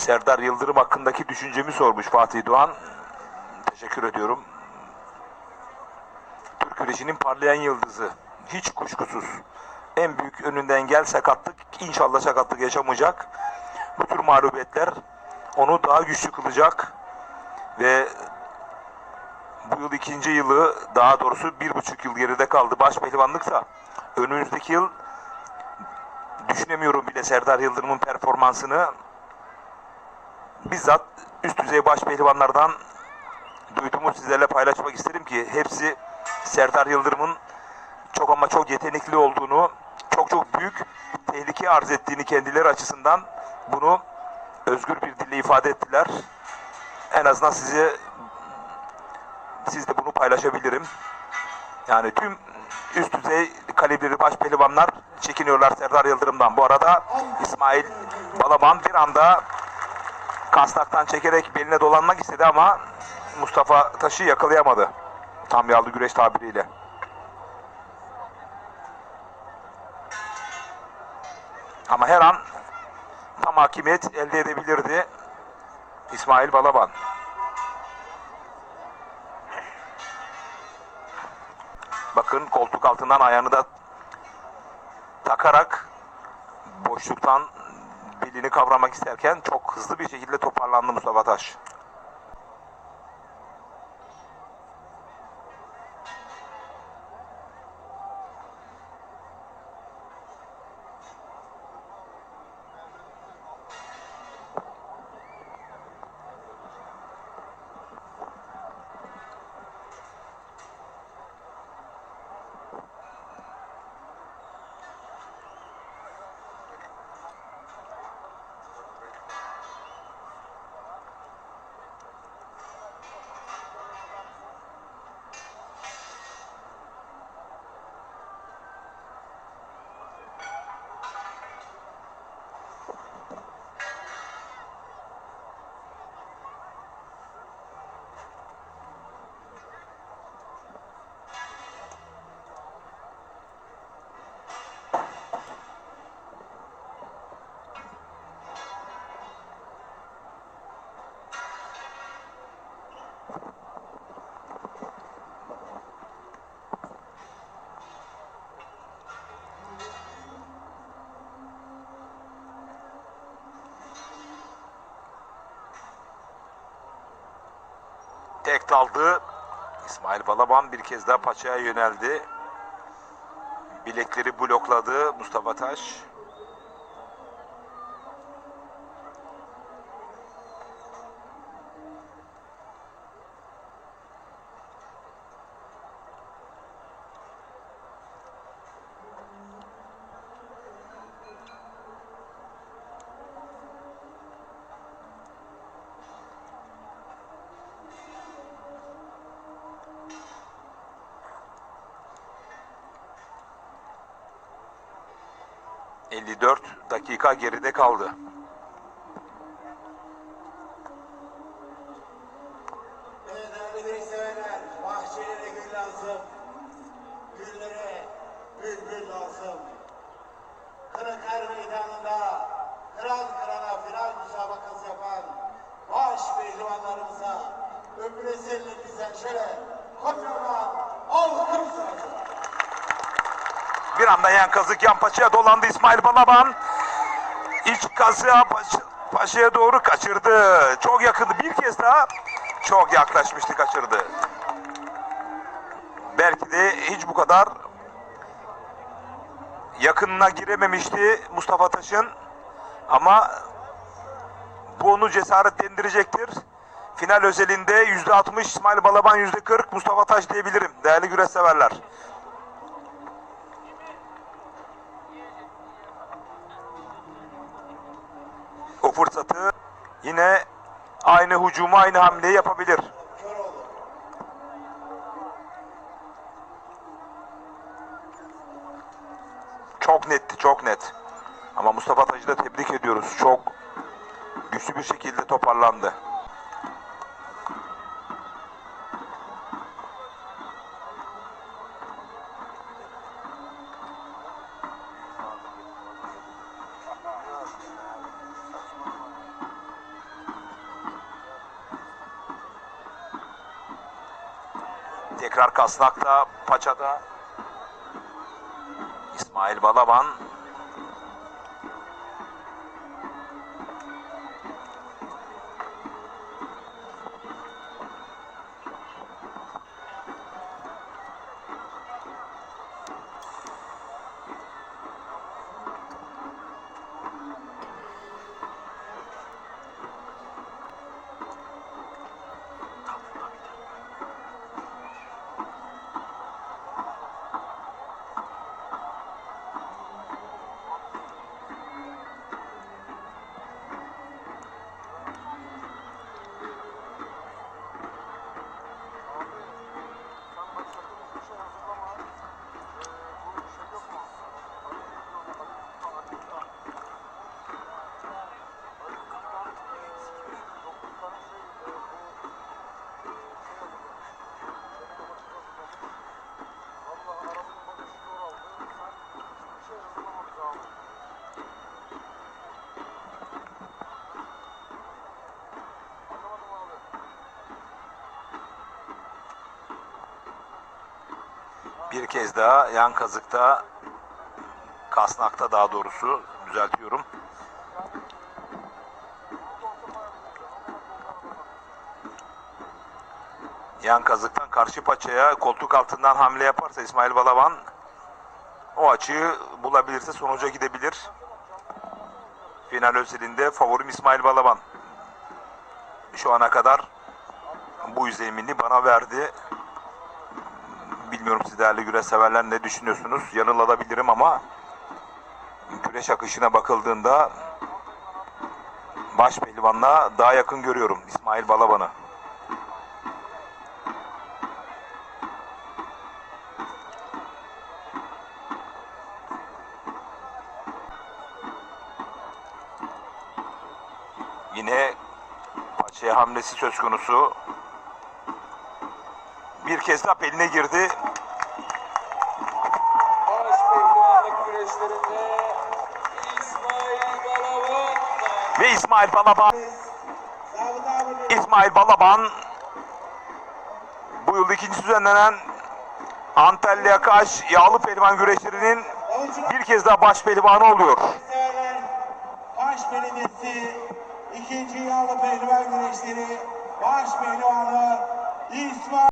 Serdar Yıldırım hakkındaki düşüncemi sormuş Fatih Doğan. Teşekkür ediyorum. Türk güreşinin parlayan yıldızı. Hiç kuşkusuz. En büyük önünde engel sakatlık. İnşallah sakatlık yaşamayacak. Bu tür mağlubiyetler onu daha güçlü kılacak. Ve bu yıl ikinci yılı daha doğrusu bir buçuk yıl geride kaldı baş pehlivanlıksa. Önümüzdeki yıl düşünemiyorum bile Serdar Yıldırım'ın performansını. Bizzat üst düzey baş pehlivanlardan duyduğumu sizlerle paylaşmak isterim ki hepsi Serdar Yıldırım'ın çok ama çok yetenekli olduğunu, çok çok büyük tehlike arz ettiğini kendileri açısından bunu özgür bir dille ifade ettiler. En azından size siz de bunu paylaşabilirim. Yani tüm üst düzey kalibreli baş pehlivanlar çekiniyorlar Serdar Yıldırım'dan. Bu arada İsmail Balaban bir anda kastaktan çekerek beline dolanmak istedi ama Mustafa Taş'ı yakalayamadı. Tam yağlı güreş tabiriyle. Ama her an tam hakimiyet elde edebilirdi İsmail Balaban. Bakın koltuk altından ayağını da takarak boşluktan belini kavramak isterken çok hızlı bir şekilde toparlandı Mustafa Taş. Tek daldı. İsmail Balaban bir kez daha paçaya yöneldi. Bilekleri blokladı Mustafa Taş. ...54 dakika geride kaldı. Değerli severler, bahçelere gül lazım. Güllere bülbül lazım. Kırıklar meydanında kral krala final müsabakası yapan baş pehlivanlarımıza öpülesin bizden şöyle kocaman alkış lazım. Bir anda yan kazık yan paçaya dolandı İsmail Balaban. İç kazığa paça- paçaya doğru kaçırdı. Çok yakındı. Bir kez daha çok yaklaşmıştı kaçırdı. Belki de hiç bu kadar yakınına girememişti Mustafa Taş'ın. Ama bu onu cesaretlendirecektir. Final özelinde %60 İsmail Balaban %40 Mustafa Taş diyebilirim değerli güreş severler. Fırsatı yine aynı hücumu aynı hamleyi yapabilir. Çok netti, çok net. Ama Mustafa Tacı da tebrik ediyoruz. Çok güçlü bir şekilde toparlandı. Tekrar Kasnak'ta, Paça'da. İsmail Balaban. Bir kez daha yan kazıkta, Kasnak'ta daha doğrusu düzeltiyorum. Yan kazıktan karşı paçaya koltuk altından hamle yaparsa İsmail Balaban o açıyı bulabilirse sonuca gidebilir. Final özelinde favorim İsmail Balaban. Şu ana kadar bu izlenimini bana verdi. Bilmiyorum siz değerli güreş severler ne düşünüyorsunuz? Yanılabilirim ama güreş akışına bakıldığında baş pehlivanla daha yakın görüyorum İsmail Balaban'ı. Yine paçaya hamlesi söz konusu. Bir kez daha peline girdi. Baş pehlivanlık güreşlerinde İsmail Balaban Ve İsmail Balaban İsmail Balaban bu yıl ikinci düzenlenen Antalya Kaş Yağlı Pehlivan güreşlerinin bir kez daha baş pehlivanı oluyor. Baş Belediyesi ikinci yağlı pehlivan güreşleri baş pehlivanı İsmail